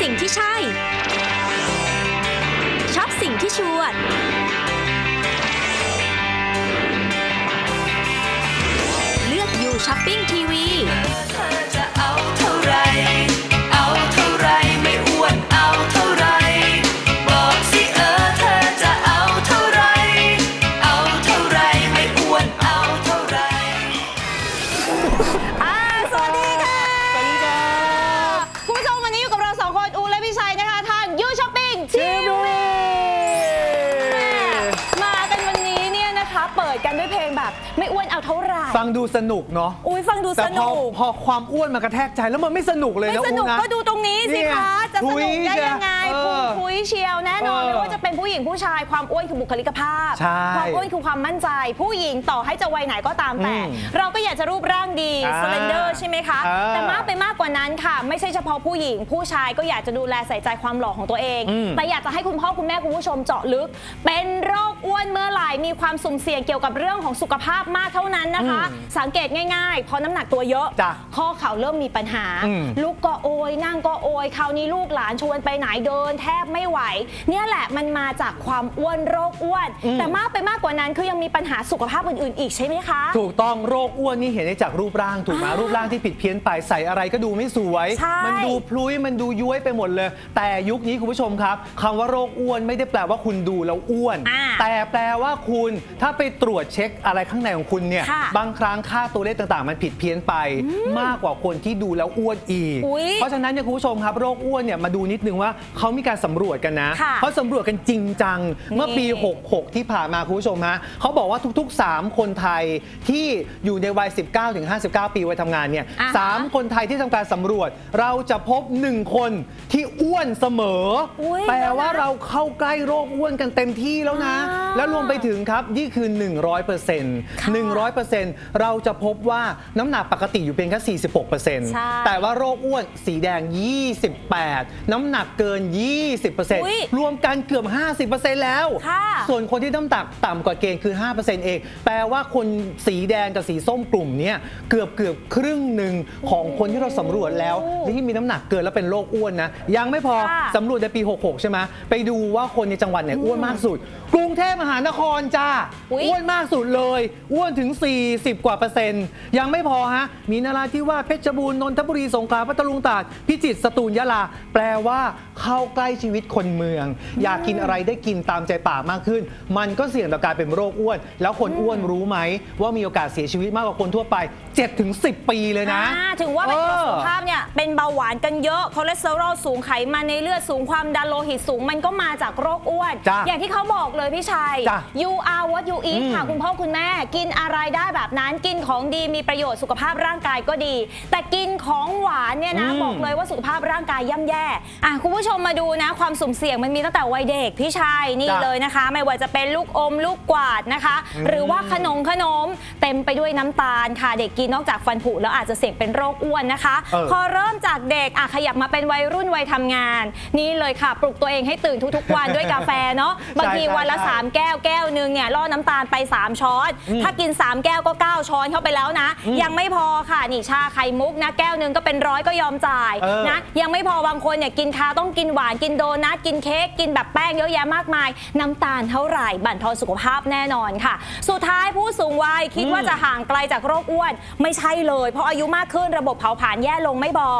สิ่งที่ใช่ ชอบสิ่งที่ชวน เลือกอยู่ช้อปปิ้งทีวี ฟังดูสนุกเนาะอุ้ยฟังดูแต่สพอนุกพอความอ้วนมากระแทกใจแล้วมันไม่สนุกเลยไม่นะสนุกอูนะ ก็ดูตรงนี้สิเนี่ยคะ จะสนุกได้ยังไงเอพุงอพุ้ยเชียวแน่นอนเออไม่ว่าจะเป็นผู้ หญิงผู้ชายความอ้วนคือบุคลิกภาพ ใช่ความอ้วนคือความมั่นใจ ผู้หญิงต่อให้จะวัยไหนก็ตามแต่ อืมเราก็อยากจะรูปร่างดีอ่าสเลนเดอร์ใช่ไหมคะ เออแต่มากไปมากกว่านั้นค่ะ ไม่ใช่เฉพาะผู้หญิง ผู้ชายก็อยากจะดูแลใส่ใจความหล่อของตัวเอง อืม แต่อยากจะให้คุณพ่อคุณแม่คุณผู้ชมเจาะลึก เป็นโรคอ้วนเมื่อไหร่มีความสุ่มเสี่ยงเกี่ยวกับเรื่องของสุขภาพมากเท่านั้นนะคะ สังเกตง่ายๆ พอน้ำหนักตัวเยอะ จ้ะข้อเข่าเริ่มมีปัญหา อืม ลูกก็โอย นั่งก็โอย คราวนี้ลูกหลานชวนไปไหนเดิน แทบไม่ไหว เนี่ยแหละมันมาจากความอ้วนโรคอ้วน แต่มากไปมากกว่านั้นคือยังมีปัญหาสุขภาพอื่นๆ อีกใช่ไหมคะ ถูกต้องโรคอ้วนนี่เห็นได้จากรูปร่างถูกไหมอ่ารูปร่างที่ผิดเพี้ยนไปใส่อะไรก็ดูไม่สวย ใช่ มันดูพลุยมันดูย้วยไปหมดเลย แต่ยุคนี้คุณผู้ชมครับคำว่าโรคอ้วนไม่ได้แปลว่าคุณดูแล้วอ้วน อ่าแต่แปลว่าคุณถ้าไปตรวจเช็คอะไรข้างในของคุณเนี่ยค่ะบางครั้งค่าตัวเลขต่างๆ มันผิดเพี้ยนไป มากกว่าคนที่ดูแล้วอ้วนอีก อุ๊ยเพราะฉะนั้นเนี่ยคุณผู้ชมครับโรคอ้วนเนี่ยมาดูนิดนึงว่าเขามีการสำรวจกันนะค่ะ เขาสำรวจกันจริงจัง เมื่อปีนี่66 ที่ผ่านมาคุณผู้ชมฮะเขาบอกว่าทุกๆ 3 คนไทยที่อยู่ในวัย 19ถึง59 ปีวัยทำงานเนี่ยอ่าฮะ สามคนไทยที่ทำการสำรวจ เราจะพบ 1 คนที่อ้วนเสมออยแปลว่าเราเข้าใกล้โรคอ้วนกันเต็มที่แล้วนะ อ่า แล้วรวมไปถึงครับ นี่คือ 100%ค่ะ100%เราจะพบว่าน้ำหนักปกติอยู่เพียงแค่ใช่46%แต่ว่าโรคอ้วนสีแดง 28 น้ำหนักเกิน อุ๊ย 20%รวมกันเกือบ50%แล้ว ค่ะส่วนคนที่น้ำหนักต่ำกว่าเกณฑ์คือ 5%เอง แปลว่าคนสีแดงกับสีส้มกลุ่มเนี้ยเกือบเกือบครึ่งหนึ่งของคนที่เราสำรวจแล้วโอ้ที่มีน้ำหนักเกินแล้วเป็นโรคอ้วนนะ ยังไม่พอค่ะ สำรวจในปี 66 ใช่ไหมไปดูว่าคนในจังหวัดไหนอ้วนมากสุด กรุงเทพมหานครจ้า อุ๊ย อ้วนมากสุดเลย อ้วนถึง 40 กว่าเปอร์เซ็นต์ ยังไม่พอฮะ มีนาราธิวาสเพชรบูรณ์นนทบุรีสงขลาพัทลุงตราดพิจิตรสตูลยะลา แปลว่าเข้าใกล้ชีวิตคนเมือง อยากกินอะไรได้กินตามใจปากมากขึ้น มันก็เสี่ยงต่อการเป็นโรคอ้วน แล้วคนอ้วนรู้ไหมว่ามีโอกาสเสียชีวิตมากกว่าคนทั่วไป 7-10 ปีเลยนะ อ่าถึงว่าเป็นเออสุขภาพเนี่ยเป็นเบาหวานกันเยอะคอเลสเตอรอลสูงไขมันในเลือดสูงความดันโลหิตสูงมันก็มาจากโรคอ้วน จ้ะอย่างที่เขาบอกเลยพี่ชัย จ้ะ you are what you eat อืมค่ะคุณพ่อคุณแม่ กินอะไรได้แบบนั้นกินของดีมีประโยชน์สุขภาพร่างกายก็ดี แต่กินของหวานเนี่ยนะอืม บอกเลยว่าสุขภาพร่างกายย่ำแย่อะคุณผู้ชมมาดูนะ ความสุ่มเสี่ยงมันมีตั้งแต่วัยเด็กพี่ชัยนี่จ้ะเลยนะคะ ไม่ว่าจะเป็นลูกอมลูกกวาดนะคะ หรือว่าขนมขนมเต็มไปด้วยน้ำตาลค่ะ เด็กกินนอกจากฟันผุแล้วอาจจะเสี่ยงเป็นโรคอ้วนนะคะ เออ พอเริ่มจากเด็กอะขยับมาเป็นวัยรุ่นวัยทำงาน นี่เลยค่ะ ปลุกตัวเองให้ตื่นทุกๆ วันด้วยกาแฟเนาะบางทีใช่วันละใช่3แก้วแก้วหนึงเนี่ยล่อน้ำตาลไป 3 ช้อน ถ้ากิน 3 แก้วก็ 9 ช้อนเข้าไปแล้วนะ ยังไม่พอค่ะนี่ชาไข่มุกนะแก้วหนึงก็เป็นร้อยก็ยอมจ่ายเออ นะ ยังไม่พอบางคนเนี่ยกินข้าวต้องกินหวานกินโดนัทกินเค้กกินแบบแป้งเยอะแยะมากมาย น้ำตาลเท่าไหร่บั่นทอนสุขภาพแน่นอนค่ะ สุดท้ายผู้สูงวัยคิดว่าจะห่างไกลจากโรคอ้วน ไม่ใช่เลย เพราะอายุมากขึ้นระบบเผาผลาญแย่ลงไม่บอ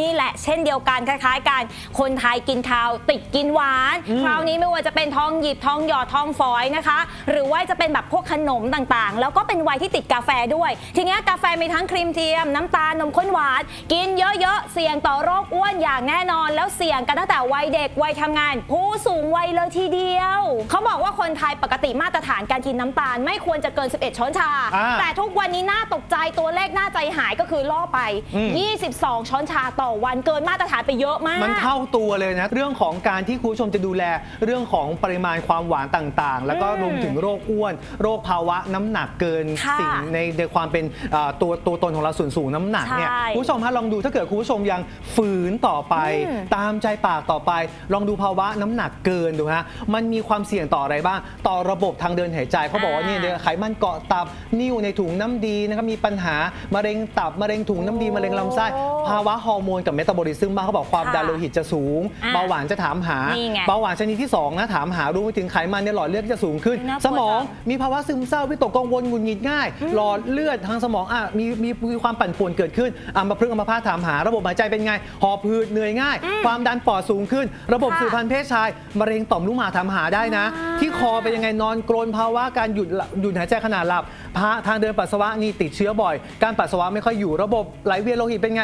นี่แหละเช่นเดียวกันคล้ายๆกันคนไทยกินข้าวติดกินหวาน คราวนี้ไม่ว่าจะเป็นทองหยิบทองหยอดทองฝอยนะคะ หรือว่าจะเป็นแบบพวกขนมต่างๆ แล้วก็เป็นวัยที่ติดกาแฟด้วย ทีเนี้ยกาแฟมีทั้งครีมเทียม น้ำตาลนมข้นหวาน กินเยอะๆ เสี่ยงต่อโรคอ้วนอย่างแน่นอน แล้วเสี่ยงกันตั้งแต่วัยเด็กวัยทำงาน ผู้สูงวัยเลยทีเดียว เขาบอกว่าคนไทยปกติมาตรฐานการกินน้ำตาล ไม่ควรจะเกิน 11 ช้อนชา อ่าแต่ทุกวันนี้น่าตกใจตัวเลขน่าใจหายก็คือล่อไป อืม 22 ช้อนชาต่อวันเกินมาตรฐานไปเยอะมาก มันเท่าตัวเลยนะ เรื่องของการที่คุณผู้ชมจะดูแลเรื่องของปริมาณความหวานต่างๆ แล้วก็อืมรวมถึงโรคอ้วน โรคภาวะน้ำหนักเกินค่ะสิ่งในในความเป็นเอ่อตัวตัวตนของเราส่วนสูงน้ำหนักเนี่ยใช่คุณผู้ชมฮะลองดูถ้าเกิดคุณผู้ชมยังฝืนต่อไป อืมตามใจปากากต่อไป ลองดูภาวะน้ำหนักเกินดูฮะมันมีความเสี่ยงต่ออะไรบ้าง ต่อระบบทางเดินหายใจเขาบอกว่าอ่าเนี่ยไขมันเกาะตับนิ่วในถุงน้ำดีนะครับมีปัญหามะเร็งตับมะเร็งถุงน้ำดีมะเร็งลำไส้โอ้ภาวะฮอร์โมนกับเมตาบอลิซึมบ้างเขาบอกความค่ะดันโลหิตจะสูงอะเบาหวานจะถามหานี่ไงเบาหวานชนิดที่2นะถามหารวมไปถึงไขมันในหลอดเลือดจะสูงขึ้นน่ากลัวสมองจังมีภาวะซึมเศร้าวิตกกังวลหงุดหงิดง่าย หลอดเลือดทางสมองอะมีมีมีความปั่นป่วนเกิดขึ้นอัมพฤกษ์อัมพาตถามหา ระบบหายใจเป็นไงหอบหืดเหนื่อยง่าย ความดันปอดสูงขึ้น ระบบค่ะสืบพันธุ์เพศชายมะเร็งต่อมลูกหมากถามหาได้นะอ่าที่คอเป็นยังไงนอนกรนภาวะการหยุดหลับหยุดหายใจขณะหลับพาทางเดินปัสสาวะนี่ติดเชื้อบ่อย การปัสสาวะไม่ค่อยอยู่ระบบไหลเวียนโลหิตเป็นไง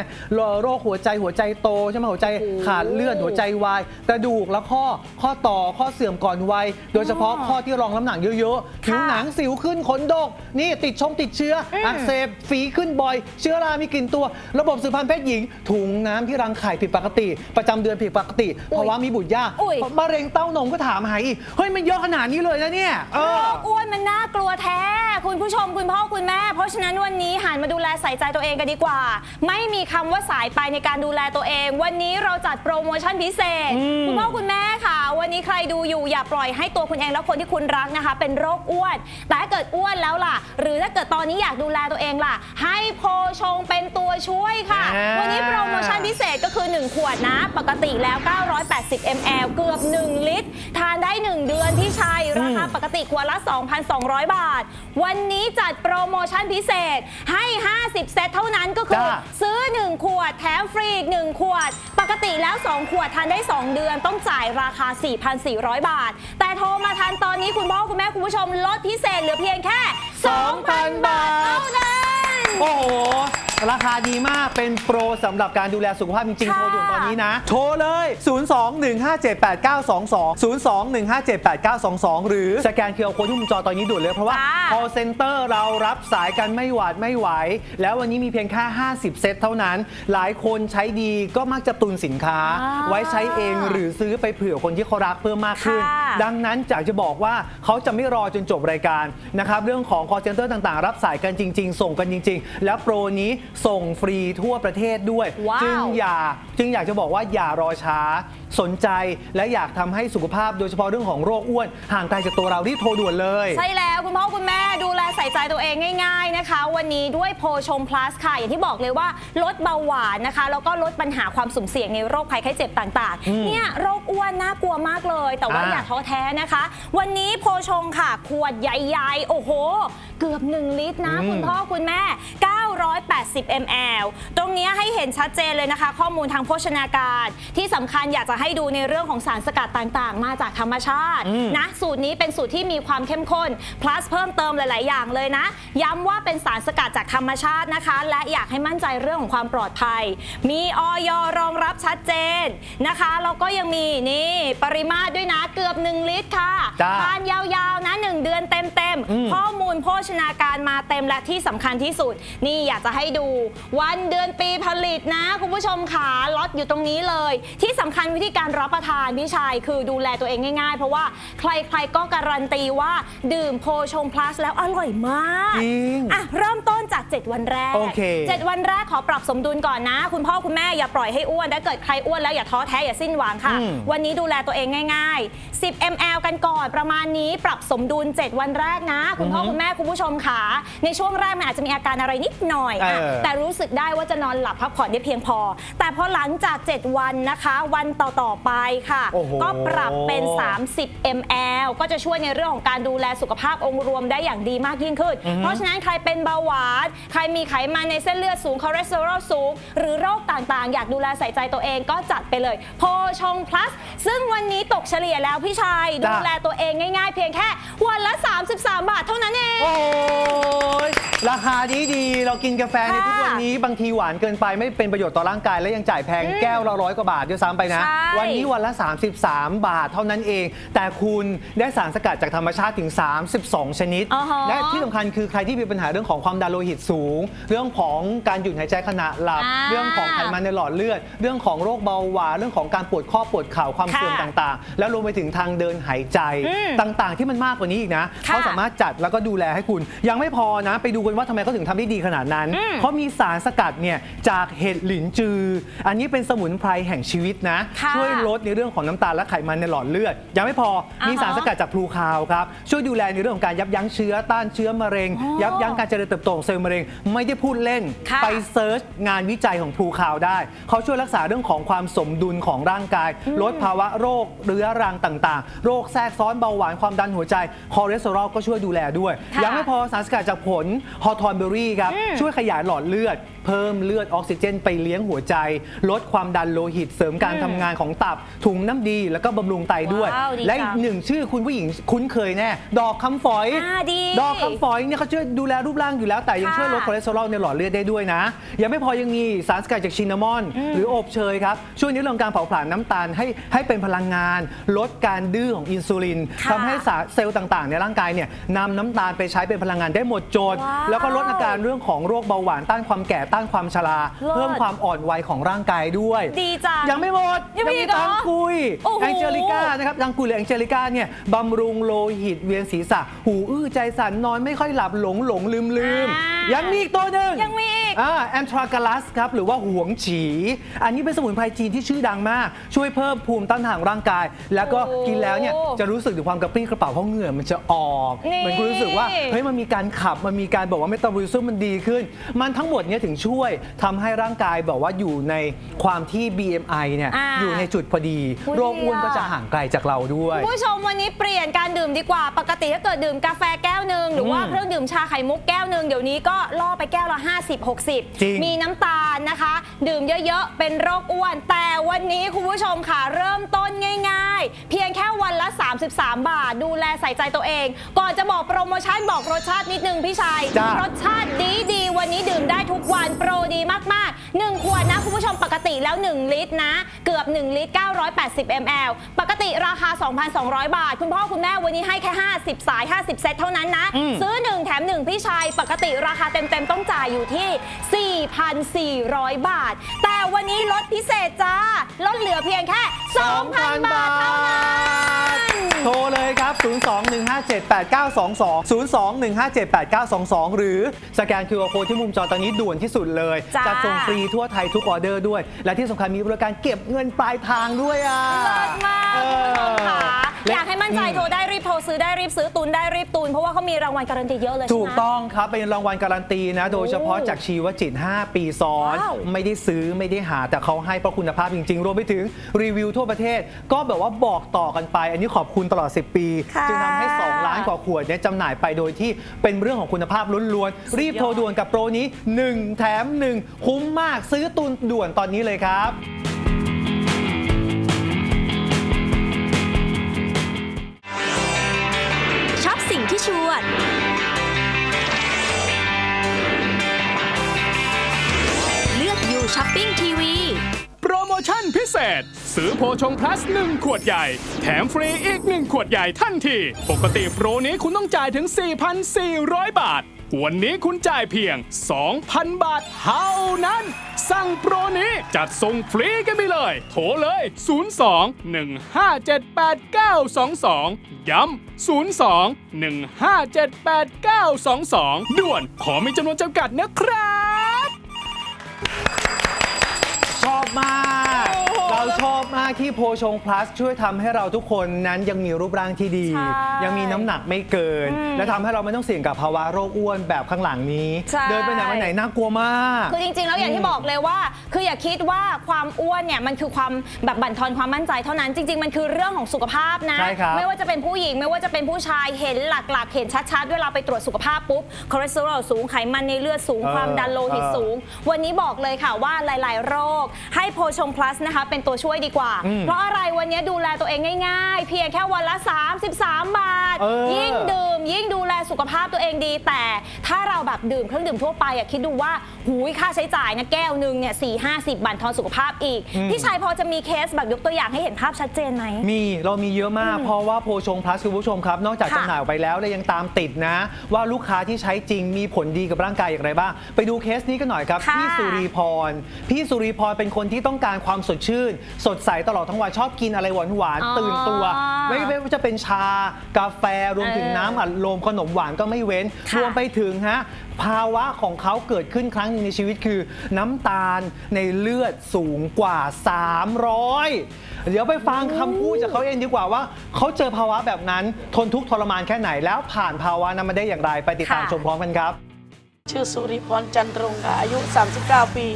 โรคหัวใจหัวใจโตใช่ไหมหัวใจขาดเลือดหัวใจวายกระดูกและข้อข้อต่อข้อเสื่อมก่อนวัยโดยเฉพาะข้อที่รองน้ำหนักเยอะๆผิวหนังสิวขึ้นขนดก นี่ติดชงติดเชื้อออักเสบฝีขึ้นบ่อย เชื้อรามีกลิ่นตัว ระบบสืบพันธุ์เพศหญิง ถุงน้ำที่รังไข่ผิดปกติ ประจำเดือนผิดปกติอุ๊ยภาวะมีบุตรยากอุ๊ยมะเร็งเต้านมก็ถามหาอีกเฮ้ยมันเยอะขนาดนี้เลยนะเนี่ยเอโรอ คอ้วนมันน่ากลัวแท้ คุณผู้ชมคุณพ่อคุณแม่ เพราะฉะนั้นวันนี้หันมาดูแลใส่ใจตัวเองกันดีกว่า ไม่มีคำว่าสายไปในการดูแลตัวเอง วันนี้เราจัดโปรโมชั่นพิเศษ อืม คุณพ่อคุณแม่ค่ะ วันนี้ใครดูอยู่อย่าปล่อยให้ตัวคุณเองและคนที่คุณรักนะคะ เป็นโรคอ้วน แต่ถ้าเกิดอ้วนแล้วล่ะ หรือถ้าเกิดตอนนี้อยากดูแลตัวเองล่ะ ให้โพชงเป็นตัวช่วยค่ะ อ่า วันนี้โปรโมชั่นพิเศษก็คือ 1 ขวดนะ ปกติแล้ว 980 ml เกือบ 1 ลิตรทาน ได้ 1 เดือนพี่ชัย ราคาปกติขวดละ 2,200 บาท วันนี้จัดโปรโมชั่นพิเศษให้ 50 เซตเท่านั้นก็คือจ้าซื้อ 1 ขวดแถมฟรีอีก 1 ขวด ปกติแล้ว 2 ขวดทานได้ 2 เดือนต้องจ่ายราคา 4,400 บาท แต่โทรมาทันตอนนี้คุณพ่อคุณแม่คุณผู้ชมลดพิเศษเหลือเพียงแค่ 2,000 บาทเท่านั้นโอ้โหราคาดีมากเป็นโปรสำหรับการดูแลสุขภาพจริงๆค่ะโทรด่วนตอนนี้นะ โทรเลย 02-157-8922 02-157-8922 หรือสแกนเคอร์โค้ดที่มุมจอตอนนี้ด่วนเลยเพราะว่าจ้า call center เรารับสายกันไม่หวาดไม่ไหว แล้ววันนี้มีเพียงแค่ 50 เซตเท่านั้น หลายคนใช้ดีก็มักจะตุนสินค้าอ่าไว้ใช้เองหรือซื้อไปเผื่อคนที่เขารักเพิ่มมากขึ้นค่ะดังนั้นจากจะบอกว่าเขาจะไม่รอจนจบรายการนะครับเรื่องของ call center ต่างๆ รับสายกันจริง ๆ ส่งกันจริง ๆ แล้วโปรนี้ส่งฟรีทั่วประเทศด้วย ว้าว จึงอย่าจึงอยากจะบอกว่าอย่ารอช้าสนใจและอยากทำให้สุขภาพโดยเฉพาะเรื่องของโรคอ้วน ห่างไกลจากตัวเรารีบโทรด่วนเลย ใช่แล้วคุณพ่อคุณแม่ดูแลใส่ใจตัวเองง่าย ๆนะคะ วันนี้ด้วยโพชม plus ค่ะ อย่างที่บอกเลยว่าลดเบาหวานนะคะ แล้วก็ลดปัญหาความสุ่มเสี่ยงในโรคภัยไข้เจ็บต่าง อืมๆ เนี่ยโรคอ้วนน่ากลัวมากเลย แต่ว่าอ่า อย่าท้อแท้นะคะ วันนี้โพชงค่ะ ขวดใหญ่ๆ โอ้โห เกือบ 1 ลิตรนะอืมคุณพ่อคุณแม่ 980 ml ตรงเนี้ยให้เห็นชัดเจนเลยนะคะ ข้อมูลทางโภชนาการที่สำคัญอยากจะให้ดูในเรื่องของสารสกัดต่างๆ มาจากธรรมชาติอืมนะสูตรนี้เป็นสูตรที่มีความเข้มข้น plus เพิ่มเติมหลาย ๆ อย่างเลยนะ ย้ำว่าเป็นสารสกัดจากธรรมชาตินะคะ และอยากให้มั่นใจเรื่องของความปลอดภัย มีออยรองรับชัดเจนนะคะแล้วก็ยังมีนี่ปริมาตรด้วยนะเกือบ 1 ลิตรค่ะจ้าทานยาวๆนะ 1 เดือนเต็มอืมๆข้อมูลโภชนาการมาเต็มและที่สำคัญที่สุด นี่อยากจะให้ดู วันเดือนปีผลิตนะ คุณผู้ชมขาล็อตอยู่ตรงนี้เลย ที่สำคัญวิธีการรับประทานพี่ชายคือดูแลตัวเองง่ายๆ เพราะว่าใครๆก็การันตีว่าดื่มโพชง plus แล้วอร่อยมากจริงอะเริ่มต้นจาก 7 วันแรกโอเค7วันแรกขอปรับสมดุลก่อนนะ คุณพ่อคุณแม่อย่าปล่อยให้อ้วนถ้าเกิดใครอ้วนแล้วอย่าท้อแท้อย่าสิ้นหวังค่ะ อืม วันนี้ดูแลตัวเองง่าย ๆ 10 ml กันก่อนประมาณนี้ปรับสมดุล 7 วันแรกนะ คุณพ่ออือฮึคุณแม่คุณผู้ชมขาในช่วงแรกมันอาจจะมีอาการอะไรนิดหน่อยอะเออ แต่รู้สึกได้ว่าจะนอนหลับพักผ่อนได้เพียงพอ แต่พอหลังจาก 7 วันนะคะ วันต่อๆไปค่ะ โอ้โห ก็ปรับเป็น 30 ml ก็จะช่วยในเรื่องของการดูแลสุขภาพองค์รวมได้อย่างดีมากยิ่งขึ้น เพราะฉะนั้นใครเป็นเบาหวาน ใครมีไขมันในเส้นเลือดสูงคอเลสเตอรอลสูง หรือโรคต่างๆ อยากดูแลใส่ใจตัวเองก็จัดไปเลย โพชง plus ซึ่งวันนี้ตกเฉลี่ยแล้วพี่ชัยจ้ะ ดูแลตัวเองง่ายๆ เพียงแค่วันละ 33 บาทเท่านั้นเอง โอ้ยราคาดีดีๆเรากินกาแฟในค่ะทุกวันนี้บางทีหวานเกินไปไม่เป็นประโยชน์ต่อร่างกายและยังจ่ายแพงอืมแก้วละร้อยกว่าบาทด้วยซ้ำไปนะ ใช่วันนี้วันละ 33 บาทเท่านั้นเอง แต่คุณได้สารสกัดจากธรรมชาติถึง 32 ชนิดอ่าฮะและที่สำคัญคือใครที่มีปัญหาเรื่องของความดันโลหิตสูง เรื่องของการหยุดหายใจขณะหลับอ่าเรื่องของไขมันในหลอดเลือด เรื่องของโรคเบาหวาน เรื่องของการปวดข้อปวดเข่าความค่ะเสื่อมต่างๆ แล้วรวมไปถึงทางเดินหายใจอืมต่างๆ ที่มันมากกว่านี้อีกนะค่ะเขาสามารถจัดแล้วก็ดูแลให้คุณ ยังไม่พอนะ ไปดูกันว่าทำไมเขาถึงทำได้ดีขนาดนั้นนั้นเขามีสารสกัดเนี่ยจากเห็ดหลินจือ อันนี้เป็นสมุนไพรแห่งชีวิตนะค่ะช่วยลดในเรื่องของน้ำตาลและไขมันในหลอดเลือด ยังไม่พอมีสารสกัดจากพลูคาวครับช่วยดูแลในเรื่องของการยับยั้งเชื้อต้านเชื้อมะเร็งอ๋อยับยั้งการเจริญเติบโตของเซลล์มะเร็ง ไม่ได้พูดเล่นค่ะไปเซิร์ชงานวิจัยของพลูคาวได้เขาช่วยรักษาเรื่องของความสมดุลของร่างกาย ลดภาวะโรคเรื้อรังต่าง ๆ โรคแทรกซ้อนเบาหวานความดันหัวใจคอเลสเตอรอลก็ช่วยดูแลด้วยค่ะยังไม่พอสารสกัดจากผลฮอร์ทอนเบอรี่ครับช่วยขยายหลอดเลือด เพิ่มเลือดออกซิเจน ไปเลี้ยงหัวใจ ลดความดันโลหิตเสริมการทำงานของตับถุงน้ำดีแล้วก็บำรุงไตด้วย ว้าวดีและจังอีกหนึ่งชื่อคุณผู้หญิงคุ้นเคยแน่ดอกคำฝอย อ่าดีดอกคำฝอยเนี่ยเขาช่วยดูแลรูปร่างอยู่แล้วแต่ยังค่ะช่วยลดคอเลสเตอรอลในหลอดเลือดได้ด้วยนะ ยังไม่พอยังมีสารสกัดจากชินนามอน หรืออบเชยครับ ช่วยในเรื่องการเผาผลาญน้ำตาลให้ให้เป็นพลังงาน ลดการดื้อของอินซูลินค่ะทำให้สารเซลล์ต่างๆ ในร่างกายเนี่ยนำน้ำตาลไปใช้เป็นพลังงานได้หมดจด ว้าวแล้วก็ลดอาการเรื่องของโรคเบาหวานต้านความแก่ต้านความชราเลิศ เพิ่มความอ่อนวัยของร่างกายด้วย ดีจัง ยังไม่หมดยังไม่มีอีกเหรอตังกุยโอ้โหแองเจลิก้านะครับตังกุยหรือแองเจลิก้าเนี่ยบำรุงโลหิตเวียนศีรษะ หูอื้อใจสั่นนอนไม่ค่อยหลับหลงหลงลืมลืมอ่ายัยังมีอีกตัวหนึ่งยังมีอีกแอนทรากาลัสครับหรือว่าหวงฉี อันนี้เป็นสมุนไพรจีนที่ชื่อดังมาก ช่วยเพิ่มภูมิต้านทานของร่างกาย แล้วก็โอ้กินแล้วเนี่ยจะรู้สึกถึงความกระปรี้กระเป๋าเพราะเหงื่อมันจะออกนี่เหมือนคุณรู้สึกว่าเฮ้ยมันมีการขับมันมีการบอกว่าเมตาบอลิซึมมันดีขึ้น มันทั้งหมดเนี่ยถึงช่วยทำให้ร่างกายแบบว่าอยู่ในความที่ BMI เนี่ยอ่าอยู่ในจุดพอดี อุ๊ยโรคอ้วนดีอะ ก็จะห่างไกลจากเราด้วย คุณผู้ชมวันนี้เปลี่ยนการดื่มดีกว่า ปกติถ้าเกิดดื่มกาแฟแก้วหนึ่งหรือว่าอืมเครื่องดื่มชาไข่มุกแก้วหนึ่งเดี๋ยวนี้ก็ล่อไปแก้วละ 50 จริง60 มีน้ำตาลนะคะ ดื่มเยอะๆ เป็นโรคอ้วน แต่วันนี้คุณผู้ชมค่ะ เริ่มต้นง่ายๆ เพียงแค่วันละ 33 บาท ดูแลใส่ใจตัวเอง ก่อนจะบอกโปรโมชั่นบอกรสชาตินิดนึงพี่ชัยจ้ะ รสชาติดีดีๆวันนี้ดื่มได้ทุกวันโปรดีมากๆ1ขวดนะคุณผู้ชมปกติแล้ว1ลิตรนะ เกือบ1ลิตร 980 ml ปกติราคา 2,200 บาท คุณพ่อคุณแม่วันนี้ให้แค่ 50 สาย 50 เซตเท่านั้นนะอืมซื้อ 1 แถม 1 พี่ชาย ปกติราคาเต็ม ๆ ต้องจ่ายอยู่ที่ 4,400 บาท แต่วันนี้ลดพิเศษจ้า ลดเหลือเพียงแค่ 2,000 บาทเท่านั้น โทรเลยครับ 02-157-8922 02-157-8922 หรือสแกน QR Code ที่มุมจอตอนนี้ด่วนที่สุดเลยจ้า จัดส่งฟรีทั่วไทยทุกออเดอร์ด้วย และที่สำคัญมีบริการเก็บเงินปลายทางด้วยอะเลิศมากเอคุณผู้ชมค่ะและอยากให้มั่นใจโทรได้รีบโทรซื้อได้รีบซื้อตุนได้รีบตุน เพราะว่าเขามีรางวัลการันตีเยอะเลยใช่ถูไหกมต้องครับ เป็นรางวัลการันตีนะ โดยเฉพาะจากชีวจิต 5 ปีซ้อน ว้าวไม่ได้ซื้อไม่ได้หาแต่เขาให้เพราะคุณภาพจริง ๆ รวมไปถึงรีวิวทั่วประเทศ ก็แบบว่าบอกต่อกันไป อันนี้ขอบคุณตลอด 10 ปี ค่ะจึงทำให้ 2 ล้านกว่าขวดเนี่ยจำหน่ายไปโดยที่เป็นเรื่องของคุณภาพล้วนๆ รีบโทรด่วนกับโปรนี้ 1 แถม 1 คุ้มมากซื้อตุนด่วนตอนนี้เลยครับ ช็อปสิ่งที่ชวน เลือกอยู่ช้อปปิ้งทีวี โปรโมชั่นพิเศษ ซื้อโพชงพลัส 1 ขวดใหญ่ แถมฟรีอีก 1 ขวดใหญ่ทันที ปกติโปรนี้คุณต้องจ่ายถึง 4,400 บาท วันนี้คุณจ่ายเพียง 2,000 บาทเท่านั้น สั่งโปรนี้จัดส่งฟรีกันไปเลย โทรเลย 02-157-8922 ย้ำ 02-157-8922 ด่วน ขอมีจำนวนจำกัดนะครับ ชอบมากเรา ชอบมากที่โพชงพลัสช่วยทำให้เราทุกคนนั้นยังมีรูปร่างที่ดี ใช่ยังมีน้ำหนักไม่เกิน และทำให้เราไม่ต้องเสี่ยงกับภาวะโรคอ้วนแบบข้างหลังนี้ ใช่ เดินไปไหนมาไหนน่ากลัวมาก คือจริงๆ แล้วอย่างที่บอกเลยว่า คืออย่าคิดว่าความอ้วนเนี่ยมันคือความแบบบั่นทอนความมั่นใจเท่านั้นจริง ๆ มันคือเรื่องของสุขภาพนะ ใช่ครับไม่ว่าจะเป็นผู้หญิงไม่ว่าจะเป็นผู้ชายเห็นหลักๆ เห็นชัดๆเวลาไปตรวจสุขภาพปุ๊บคอเลสเตอรอลสูงไขมันในเลือดสูงเออความดันโลหิตเออ สูง วันนี้บอกเลยค่ะว่าหลาย ๆ โรค ให้โพชงพลัสนะคะเป็นตัวช่วยดีกว่าอืมเพราะอะไรวันนี้ดูแลตัวเองง่าย ๆ เพียงแค่วันละ 33 บาทเออยิ่งดื่มยิ่งดูแล สุขภาพตัวเองดี แต่ถ้าเราแบบดื่มเครื่องดื่มทั่วไปอะคิดดูว่าหูยค่าใช้จ่ายนะแก้วหนึ่งเนี่ยสี่ห้าสิบบาททอนสุขภาพอีก พี่ชายพอจะมีเคสแบบยกตัวอย่างให้เห็นภาพชัดเจนไหม มีเรามีเยอะมาก เพราะว่าโพชงพลัสคุณผู้ชมครับ นอกจากค่ะจำหน่ายออกไปแล้วเรายังตามติดนะ ว่าลูกค้าที่ใช้จริงมีผลดีกับร่างกายอย่างไรบ้าง ไปดูเคสนี้กันหน่อยครับค่ะพี่สุรีพร พี่สุรีพรเป็นคนที่ต้องการความสดชื่น สดใสตลอดทั้งวันชอบกินอะไรหวานหวานๆอ๋อตื่นตัวไม่ไม่ว่าจะเป็นชากาแฟรวมถึงเออน้ำอัดลมขนมหวานก็ไม่เว้นค่ะรวมไปถึงฮะภาวะของเขาเกิดขึ้นครั้งหนึ่งในชีวิตคือน้ำตาลในเลือดสูงกว่า 300 เดี๋ยวไปฟังคำพูดจากเขาเองดีกว่าว่า เขาเจอภาวะแบบนั้นทนทุกข์ทรมานแค่ไหนแล้วผ่านภาวะนั้นมาได้อย่างไรไปติดตามค่ะชมพร้อมกันครับ ชื่อสุริพรจันทรงค่ะอายุ 39 ปี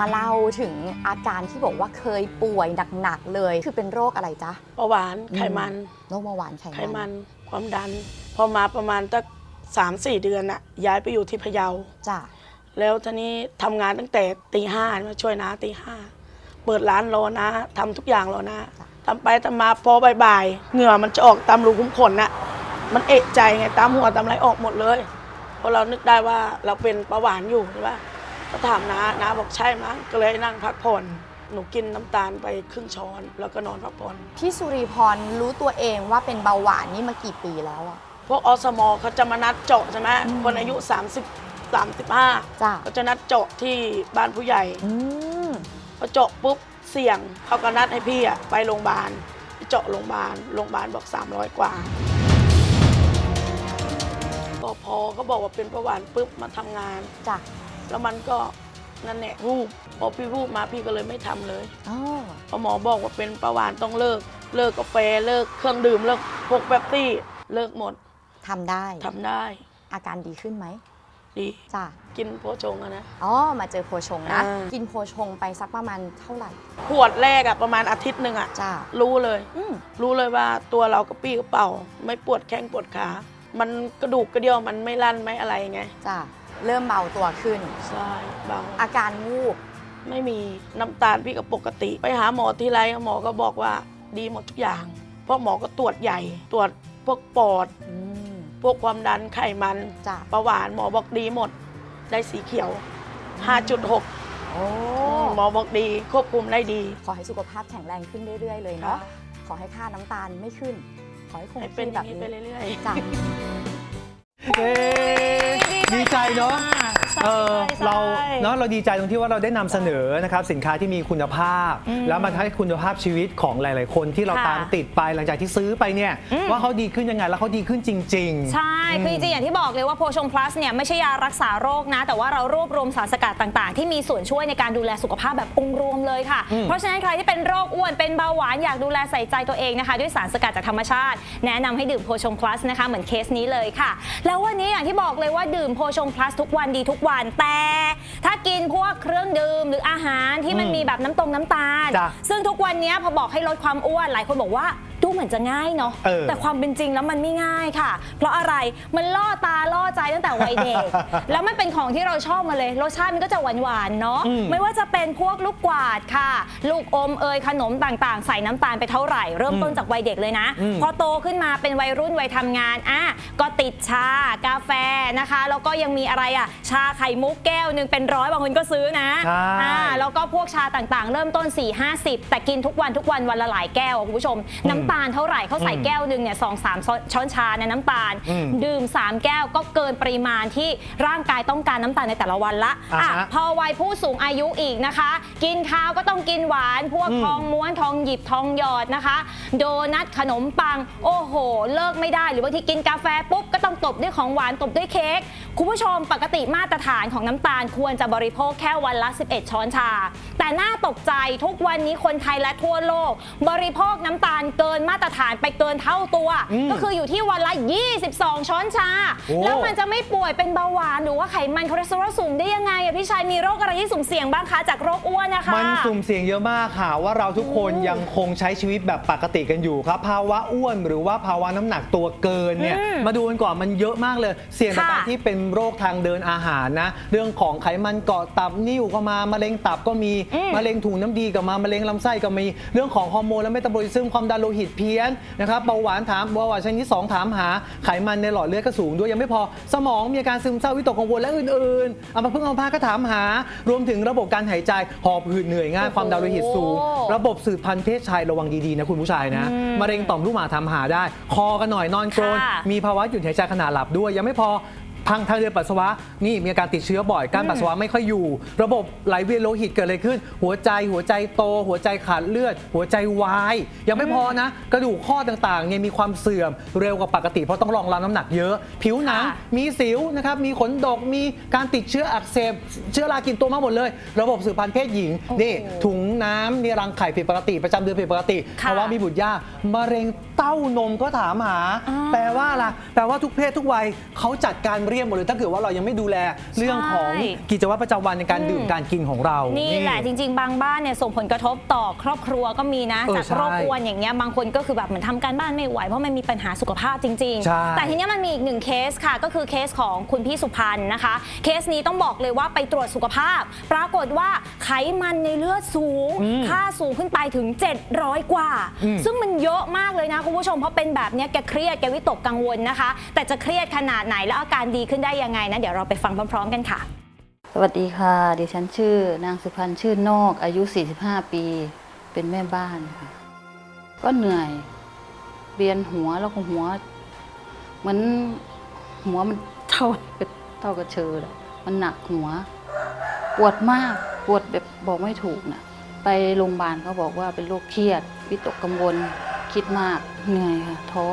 มาเล่าถึงอาการที่บอกว่าเคยป่วยหนักๆเลย คือเป็นโรคอะไรจ๊ะเบาหวานไขมันโรคเบาหวานไขไขมัน ความดัน พอมาประมาณตั้งสามสี่เดือนน่ะย้ายไปอยู่ที่พะเยาจ้ะแล้วทีนี้ทำงานตั้งแต่ตีห้ามาช่วยน้าตีห้าเปิดร้านรอนะทำทุกอย่างรอนะทำไปทำมาพอบ่ายๆเหงื่อมันจะออกตามรูขุมขนน่ะมันเอะใจไงตามหัวตามอะไรออกหมดเลย เพราะเรานึกได้ว่าเราเป็นเบาหวานอยู่ใช่ปะ ก็ถามน้าน้าบอกใช่มั้งก็เลยนั่งพักผ่อนหนูกินน้ำตาลไปครึ่งช้อน แล้วก็นอนพักผ่อน พี่สุริพรรู้ตัวเองว่าเป็นเบาหวานนี่มากี่ปีแล้วอะ พวกอสมเขาจะมานัดเจาะใช่ไหมคนอายุ 30 35จ้ะเขาจะนัดเจาะที่บ้านผู้ใหญ่อืม พอเจาะปุ๊บเสี่ยงเขาก็นัดให้พี่อะไปโรงพยาบาลไปเจาะโรงพยาบาลโรงพยาบาลบอก 300 กว่าก็พอเขาบอกว่าเป็นประวัติปุ๊บมาทำงาน จ้ะ แล้วมันก็นั่นแหละวูบพอพี่วูบมาพี่ก็เลยไม่ทำเลยอ๋อพอหมอบอกว่าเป็นประวัติต้องเลิก เลิกกาแฟเลิกเครื่องดื่มเลิกพวกแป๊บซี่เลิกหมดทำได้ทำได้ อาการดีขึ้นไหมดีจ้ะกินโพชงอะนะอ๋อมาเจอโพชงนะอ่ากิกินโพชงไปสักประมาณเท่าไหร่ ขวดแรกอะประมาณอาทิตย์หนึ่งอะจ้ะรู้เลยอืมรู้เลยว่าตัวเรากระปี้กระเป๋า ไม่ปวดแข้งปวดขา มันกระดูกกระเดี่ยวมันไม่ลั่นไม่อะไรไงจ้ะ เริ่มเบาตัวขึ้น ใช่เบาอาการวูบไม่มีน้ำตาลพี่ก็ปกติ ไปหาหมอที่ไรหมอก็บอกว่าดีหมดทุกอย่าง เพราะหมอก็ตรวจใหญ่ ตรวจพวกปอด อืม พวกความดันไขมันจ้ะเบาหวานหมอบอกดีหมด ได้สีเขียว 5.6โอ้ หมอบอกดีควบคุมได้ดี ขอให้สุขภาพแข็งแรงขึ้นเรื่อย ๆ เลยเนาะค่ะขอให้ค่าน้ำตาลไม่ขึ้น ขอให้คงให้เป็นที่อแบย่างบนี้ ไปนี้เรื่อยๆ จ้ะ เอ๊ะดีใจเนาะ เออใช่เราเนาะเราดีใจตรงที่ว่าเราได้นำเสนอนะครับสินค้าที่มีคุณภาพ แล้วมันให้คุณภาพชีวิตของหลาย ๆ คนที่เราค่ะตามติดไปหลังจากที่ซื้อไปเนี่ยว่าเขาดีขึ้นยังไงแล้วเขาดีขึ้นจริง ๆ ใช่ คือจริงๆ อย่างที่บอกเลยว่าโพชง plus เนี่ยไม่ใช่ยารักษาโรคนะ แต่ว่าเรารวบรวมสารสกัดต่างๆ ที่มีส่วนช่วยในการดูแลสุขภาพแบบองค์รวมเลยค่ะเพราะฉะนั้นใครที่เป็นโรคอ้วนเป็นเบาหวานอยากดูแลใส่ใจตัวเองนะคะ ด้วยสารสกัดจากธรรมชาติ แนะนำให้ดื่มโพชง plus นะคะเหมือนเคสนี้เลยค่ะ แล้ววันนี้อย่างที่บอกเลยว่าดื่มโพชง plus ทุกวันดีทุกวันแต่ถ้ากินพวกเครื่องดื่มหรืออาหารที่มันอืมมีแบบน้ำตรงน้ำตาล จ้ะ ซึ่งทุกวันนี้พอบอกให้ลดความอ้วนหลายคนบอกว่าดูเหมือนจะง่ายเนาะเออแต่ความเป็นจริงแล้วมันไม่ง่ายค่ะ เพราะอะไรมันล่อตาล่อใจตั้งแต่วัยเด็ก แล้วมันเป็นของที่เราชอบมาเลยรสชาติมันก็จะหวานๆเนาะอืมไม่ว่าจะเป็นพวกลูกกวาดค่ะ ลูกอมเอยขนมต่างๆ ใส่น้ำตาลไปเท่าไหร่ เริ่มต้นจากวัยเด็กเลยนะ อืม พอโตขึ้นมาเป็นวัยรุ่นวัยทำงานอะก็ติดชากาแฟนะคะแล้วก็ยังมีอะไรอะชาไข่มุกแก้วหนึ่งเป็นร้อยบางคนก็ซื้อนะใช่ อ่า แล้วก็พวกชาต่างๆ เริ่มต้น 4 50 แต่กินทุกวันทุกวันวันละหลายแก้วอะคุณผู้ชม น้ำตาลเท่าไหร่เขาใส่อืมแก้วหนึ่งเนี่ยสองสามช้อนชาในน้ำตาลอืมดื่ม 3 แก้วก็เกินปริมาณที่ร่างกายต้องการน้ำตาลในแต่ละวันละอ่าอะฮะพอวัยผู้สูงอายุอีกนะคะ กินข้าวก็ต้องกินหวาน พวกอืมทองม้วนทองหยิบทองหยอดนะคะ โดนัทขนมปัง โอ้โห เลิกไม่ได้ หรือบางทีกินกาแฟปุ๊บก็ต้องตบด้วยของหวานตบด้วยเค้กคุณผู้ชมปกติมาตรฐานของน้ำตาลควรจะบริโภคแค่วันละ 11 ช้อนชา แต่น่าตกใจทุกวันนี้คนไทยและทั่วโลก บริโภคน้ำตาลเกินมาตรฐานไปเกินเท่าตัวอืมก็คืออยู่ที่วันละ 22 ช้อนชาโอ้แล้วมันจะไม่ป่วยเป็นเบาหวานหรือว่าไขมันคอเลสเตอรอลสูงได้ยังไงอะพี่ชายมีโรคอะไรที่สุ่มเสี่ยงบ้างคะจากโรคอ้วนนะคะ มันสุ่มเสี่ยงเยอะมากค่ะ ว่าเราทุกคนยังคงใช้ชีวิตแบบปกติกันอยู่ครับ ภาวะอ้วนหรือว่าภาวะน้ำหนักตัวเกินเนี่ยอืมมาดูกันก่อนมันเยอะมากเลย เสี่ยงต่อค่ะการที่เป็นโรคทางเดินอาหารนะ เรื่องของไขมันเกาะตับนิ่วก็มามะเร็งตับก็มีอืมมะเร็งถุงน้ำดีก็มามะเร็งลำไส้ก็มีเรื่องของฮอร์โมนและเมตาบอลิซึมความดันโลหิตเพี้ยนนะครับเบาหวานถามเบาหวานชนิดที่สองถามหาไขมันในหลอดเลือดก็สูงด้วยยังไม่พอ สมองมีอาการซึมเศร้าวิตกกังวลและอื่นๆเอามาเพิ่งเอาพาก็ถามหา รวมถึงระบบการหายใจหอบหืดเหนื่อยง่ายความดันโลหิตสูงโอ้ระบบสืบพันธุ์เพศชายระวังดีๆนะคุณผู้ชายนะมะเร็งต่อมลูกหมากทำหาได้ คอกันหน่อยนอนกรนค่ะมีภาวะหยุดหายใจขณะหลับด้วยยังไม่พอ ทางทางเดินปัสสาวะนี่มีอาการติดเชื้อบ่อยการปัสสาวะไม่ค่อยอยู่ ระบบไหลเวียนโลหิตเกิดอะไรขึ้น หัวใจหัวใจโต หัวใจขาดเลือด หัวใจวาย ยังไม่พอนะ กระดูกข้อต่างๆเนี่ยมีความเสื่อมเร็วกว่าปกติ เพราะต้องรองรับน้ำหนักเยอะ ผิวหนังค่ะมีสิวนะครับมีขนดกมีการติดเชื้ออักเสบเชื้อรากินตัวมาหมดเลย ระบบสืบพันธุ์เพศหญิงนี่ถุงน้ำนี่รังไข่ผิดปกติ ประจำเดือนผิดปกติค่ะภาวะมีบุตรยากมะเร็ง เต้านมก็ถามหา อ่าแปลว่าอะไรแปลว่าทุกเพศทุกวัยเขาจัดการเรียบหมดเลยถ้าเกิดว่าเรายังไม่ดูแลเรื่องของใช่ กิจวัตรประจำวันในการดื่มการกินของเรานี่ นี่แหละจริง ๆ บางบ้านเนี่ยส่งผลกระทบต่อครอบครัวก็มีนะ เออจากใช่โรคอ้วนอย่างเงี้ยบางคนก็คือแบบเหมือนทำการบ้านไม่ไหวเพราะมันมีปัญหาสุขภาพจริง ใช่ๆ แต่ทีเนี้ยมันมีอีกหนึ่งเคสค่ะ ก็คือเคสของคุณพี่สุพันธ์นะคะ เคสนี้ต้องบอกเลยว่าไปตรวจสุขภาพ ปรากฏว่าไขมันในเลือดสูงค่าสูงขึ้นไปถึง 700 กว่า อืม ซึ่งมันเยอะมากเลยนะคุณผู้ชมเพราะเป็นแบบนี้แกเครียดแกวิตกกังวลนะคะ แต่จะเครียดขนาดไหนแล้วอาการดีขึ้นได้ยังไงนะเดี๋ยวเราไปฟังพร้อม ๆ กันค่ะ สวัสดีค่ะ ดิฉันชื่อนางสุพันธ์ชื่นนอก อายุ 45 ปี เป็นแม่บ้านค่ะ ก็เหนื่อยเบียนหัวแล้วก็หัวเหมือนหัวมันเท่าเท่ากับเชอเลยมันหนักหัว ปวดมากปวดแบบบอกไม่ถูกนะไปโรงพยาบาลเขาบอกว่าเป็นโรคเครียดวิตกกังวล คิดมากเหนื่อยค่ะท้อ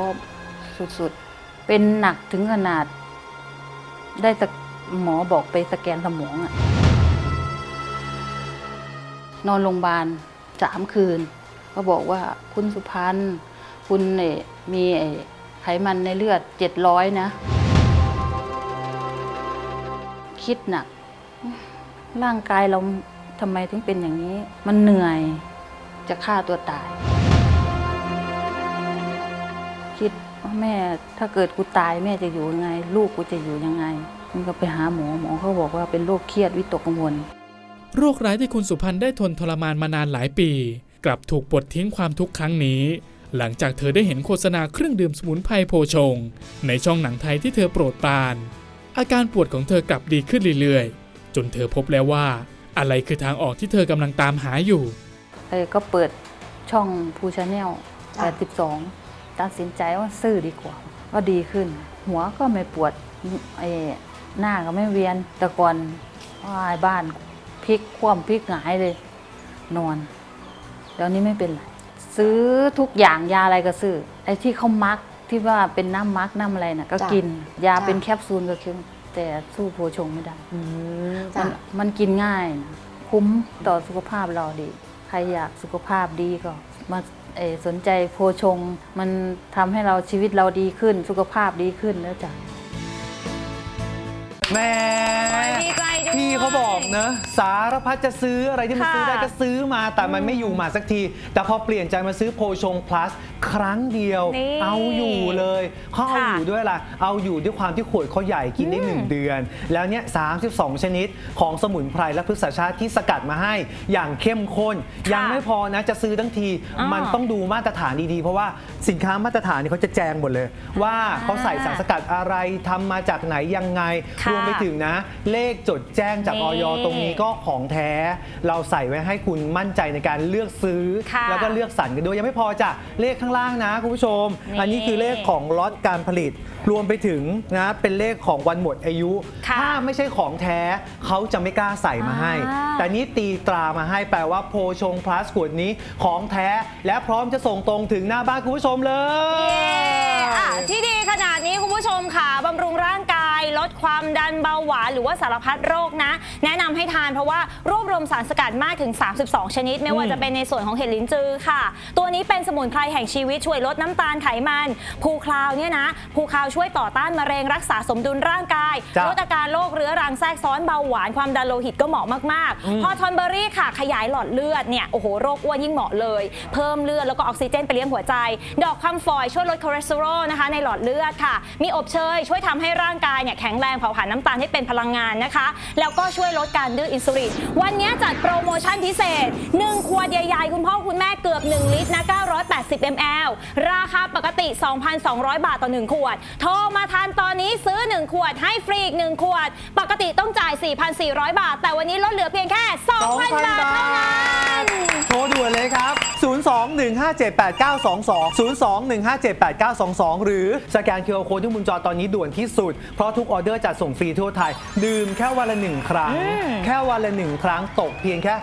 สุดๆ เป็นหนักถึงขนาด ได้สกหมอบอกไปสแกนสมองอะนอนโรงพยาบาลสามคืน ก็บอกว่าคุณสุพันธ์คุณเนี่ยมีไขมันในเลือดเจ็ดร้อยนะ คิดหนัก ร่างกายเราทำไมถึงเป็นอย่างนี้ มันเหนื่อยจะฆ่าตัวตาย แม่ถ้าเกิดกูตายแม่จะอยู่ยังไง ลูกกูจะอยู่ยังไงมันก็ไปหาหมอหมอเขาบอกว่าเป็นโรคเครียดวิตกกังวลโรคร้ายที่คุณสุพันธ์ได้ทนทรมานมานานหลายปี กลับถูกปลดทิ้งความทุกข์ครั้งนี้ หลังจากเธอได้เห็นโฆษณาเครื่องดื่มสมุนไพรโพชง ในช่องหนังไทยที่เธอโปรดปราน อาการปวดของเธอกลับดีขึ้นเรื่อยๆ จนเธอพบแล้วว่า อะไรคือทางออกที่เธอกำลังตามหาอยู่เออก็เปิดช่องพูชาแนล82 ตัดสินใจว่าซื้อดีกว่าก็ดีขึ้น หัวก็ไม่ปวดไอ้หน้าก็ไม่เวียนแต่ก่อนว่ายบ้านพลิกคว่ำพลิกหงายเลย นอนเดี๋ยวนี้ไม่เป็นไรซื้อทุกอย่างยาอะไรก็ซื้อไอ้ที่เขามักที่ว่าเป็นน้ำมักน้ำอะไรน่ะ ก็จ้ะกิน ยาจ้ะเป็นแคปซูลก็คือแต่สู้โพชงไม่ได้อืมมัจ้ะนมันกินง่ายนะคุ้มต่อสุขภาพเราดี ใครอยากสุขภาพดีก็มาเอ่อ สนใจโพชง มันทำให้เราชีวิตเราดีขึ้น สุขภาพดีขึ้นแล้วจ้ะ แม่ดีใจด้วย พี่เขาบอกนะสารพัดจะซื้ออะไรที่มันค่ะ ซื้อได้ก็ซื้อมาแต่มันไม่อยู่มาสักที แต่พอเปลี่ยนใจมาซื้อโพชง plus ครั้งเดียว นี่เอาอยู่เลยเขาเอาค่ะอยู่ด้วยล่ะ เอาอยู่ด้วยความที่ขวดเขาใหญ่กินได้1เดือน แล้วเนี่ย32 ชนิดของสมุนไพรและพฤกษชาติที่สกัดมาให้อย่างเข้มข้น ยังไม่พอนะจะซื้อทั้งทีอ่ามั มันต้องดูมาตรฐานดีๆ เพราะว่าสินค้ามาตรฐานเนี่ยเขาจะแจงหมดเลย ว่าเขาใส่สารสกัดอะไรทำมาจากไหนยังไง ค่ะรวมไปถึงนะ เลขจดแจ้งจากนี่ออยตรงนี้ก็ของแท้ เราใส่ไว้ให้คุณมั่นใจในการเลือกซื้อค่ะแล้วก็เลือกสรรกันด้วยยังไม่พอจ้ะเลขข้างล่างนะคุณผู้ชมนี่อันนี้คือเลขของล็อตการผลิต รวมไปถึงนะเป็นเลขของวันหมดอายุค่ะถ้าไม่ใช่ของแท้เขาจะไม่กล้าใส่มาให้อ่าแต่นี้ตีตรามาให้แปลว่าโพชงพลัสขวดนี้ของแท้ และพร้อมจะส่งตรงถึงหน้าบ้านคุณผู้ชมเลยอะที่ดีขนาดนี้คุณผู้ชมค่ะบำรุงร่างกาย ลดความดันเบาหวานหรือว่าสารพัดโรคนะ แนะนำให้ทานเพราะว่ารวบรวมสารสกัดมากถึง 32 ชนิด ไม่ว่าจะเป็นในส่วนของเห็ดลิ้นจือค่ะ ตัวนี้เป็นสมุนไพรแห่งชีวิตช่วยลดน้ำตาลไขมันภูคลาวเนี่ยนะภูคลาวช่วยต่อต้านมะเร็งรักษาสมดุลร่างกายจ้ะลดอาการโรคเรื้อรังแทรกซ้อนเบาหวานความดันโลหิตก็เหมาะมากๆพอทอนเบอรี่ค่ะขยายหลอดเลือดเนี่ยโอ้โหโรคอ้วนยิ่งเหมาะเลย เพิ่มเลือดแล้วก็ออกซิเจนไปเลี้ยงหัวใจ ดอกคำฝอยช่วยลดคอเลสเตอรอลนะคะในหลอดเลือดค่ะ มีอบเชยช่วยทำให้ร่างกายเนี่ยแข็งแรงเผาผลาญน้ำตาลให้เป็นพลังงานนะคะ แล้วก็ช่วยลดการดื้ออินซูลินวันนี้จัดโปรโมชั่นพิเศษ 1 ขวดใหญ่ๆ คุณพ่อคุณแม่เกือบ 1 ลิตรนะ980 ml ราคาปกติ 2,200 บาทต่อ 1 ขวด โทรมาทานตอนนี้ซื้อ 1 ขวดให้ฟรีอีก 1 ขวด ปกติต้องจ่าย 4,400 บาท แต่วันนี้ลดเหลือเพียงแค่ 2,000 บาทเท่า นั้นโทรด่วนเลยครับ0 2 1 021578922 หรือสแกน QR Code ที่มุมจอตอนนี้ด่วนที่สุด เพราะทุกออเดอร์จัดส่งฟรีทั่วไทย ดื่มแค่วันละหนึ่งครั้ง แค่วันละหนึ่งครั้งตกเพียงแค่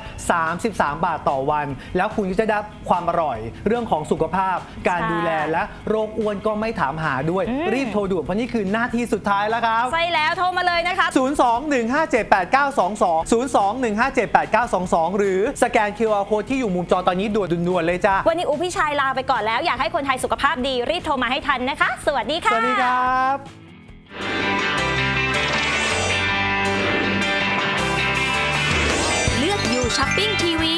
33 บาทต่อวัน แล้วคุณก็จะได้ความอร่อย เรื่องของสุขภาพ การใช่ดูแลและโรคอ้วนก็ไม่ถามหาด้วย รีบโทรด่วนเพราะนี่คือหน้าที่สุดท้ายแล้วครับใช่แล้วโทรมาเลยนะคะ 02-157-8922 02-157-8922 หรือสแกน QR Code ที่อยู่มุมจอตอนนี้ด่วนๆเลยจ้าวันนี้อูพี่ชายลาไปก่อนแล้ว อยากให้คนไทยสุขภาพดีรีบโทรมาให้ทันนะคะ สวัสดีสค่ะวัสดีครับเลือกอยู่ช้อปปิ้งทีวี